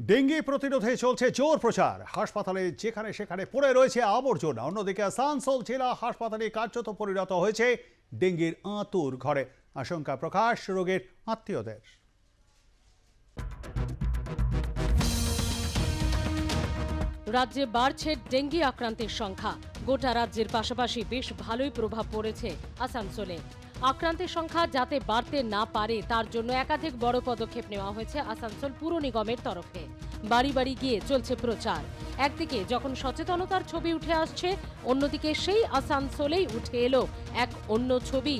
Dengue প্রতিরোধে চলছে জোর প্রচার। হাসপাতালে যেখানে সেখানে পড়ে রয়েছে আবর্জনা, অন্যদিকে আসানসোল জেলা হাসপাতালে কার্যত পরিণত হয়েছে ডেঙ্গির আঁতুর ঘরে। আশঙ্কা প্রকাশ রোগের আত্মীয়দের। রাজ্যে বাড়ছে ডেঙ্গি আক্রান্তের সংখ্যা। গোটা রাজ্যের পাশাপাশি বেশ ভালোই প্রভাব পড়েছে আসানসোলে। আক্রান্তের সংখ্যা যাতে বাড়তে না পারে, তার জন্য একাধিক বড় পদক্ষেপ নেওয়া হয়েছে আসানসোল পুর নিগমের তরফে। বাড়ি বাড়ি গিয়ে চলছে প্রচার। একদিকে যখন সচেতনতার ছবি উঠে আসছে, অন্যদিকে সেই আসানসোলেই উঠে এলো এক অন্য ছবি।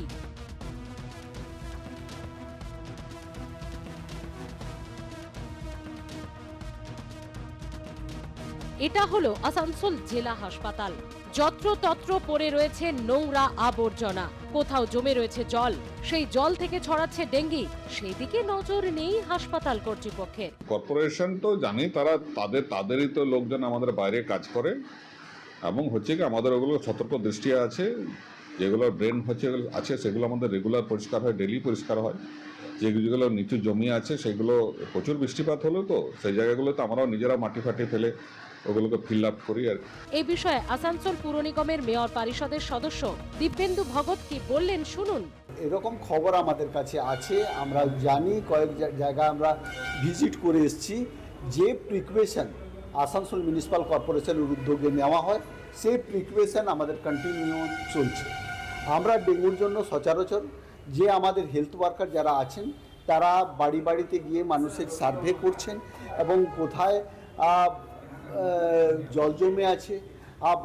এটা হলো আসানসোল জেলা হাসপাতাল। যত্রতত্র পড়ে রয়েছে নোংরা আবর্জনা। কোথাও জমে রয়েছে জল, সেই জল থেকে ছড়াচ্ছে ডেঙ্গি। সেদিকে নজর নেই হাসপাতাল কর্তৃপক্ষের। কর্পোরেশন তো জানি, তারা তাদের, তাদেরই তো লোকজন আমাদের বাইরে কাজ করে। এবং হচ্ছে কি, আমাদের ওগুলো সতর্ক দৃষ্টি আছে। যেগুলো ড্রেন হচ্ছে, আছে, সেগুলো আমাদের রেগুলার পরিষ্কার হয় ডেলি পরিষ্কার হয়। যেগুলো যেগুলো নিচু জমি আছে সেগুলো প্রচুর বৃষ্টিপাত হলো তো সেই জায়গাগুলোতে আমরাও নিজেরা মাটি ফাটি ফেলে ওগুলোকে ফিল আপ করি আর এই বিষয়ে আসানসোল পুর নিগমের মেয়র পরিষদের সদস্য দিব্যেন্দু ভগত কি বললেন শুনুন। এরকম খবর আমাদের কাছে আছে আমরা জানি কয়েক জা- জায়গায় আমরা ভিজিট করে এসেছি যে প্রিকুয়েশন আসানসোল মিউনিসিপ্যাল কর্পোরেশনের উদ্যোগে নেওয়া হয় সেই প্রিকুয়েশন আমাদের কন্টিনিউ চলছে। আমরা ডেঙ্গুর জন্য সচরাচর যে আমাদের হেলথ ওয়ার্কার যারা আছেন, তারা বাড়ি বাড়িতে গিয়ে মানুষের সার্ভে করছেন এবং কোথায় জল জমে আছে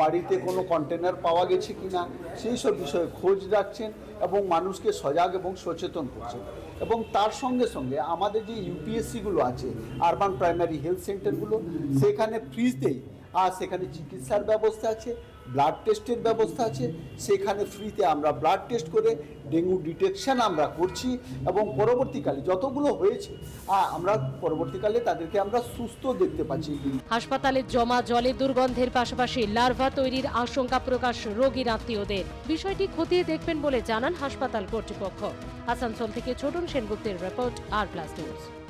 বাড়িতে কোনো কন্টেনার পাওয়া গেছে কি না সেই সব বিষয়ে খোঁজ রাখছেন এবং মানুষকে সজাগ এবং সচেতন করছেন। এবং তার সঙ্গে সঙ্গে আমাদের যে ইউপিএসসিগুলো আছে আরবান প্রাইমারি হেলথ সেন্টারগুলো সেখানে ফ্রিতেই আর সেখানে চিকিৎসার ব্যবস্থা আছে। ব্লাড টেস্টের ব্যবস্থা আছে। সেখানে ফ্রিতে আমরা ব্লাড টেস্ট করে ডেঙ্গু ডিটেকশন আমরা করছি এবং পরবর্তীকালে যতগুলো হয়েছে আমরা পরবর্তীকালে তাদেরকে আমরা সুস্থ দেখতে পাচ্ছি। হাসপাতালে জমা জলে দুর্গন্ধের পাশাপাশি লার্ভা তৈরির আশঙ্কা প্রকাশ রোগীর আত্মীয়দের। বিষয়টি খতিয়ে দেখবেন বলে জানান হাসপাতাল কর্তৃপক্ষ। আসানসোল থেকে ছোটন সেনগুপ্তের রিপোর্ট আর প্লাস নিউজ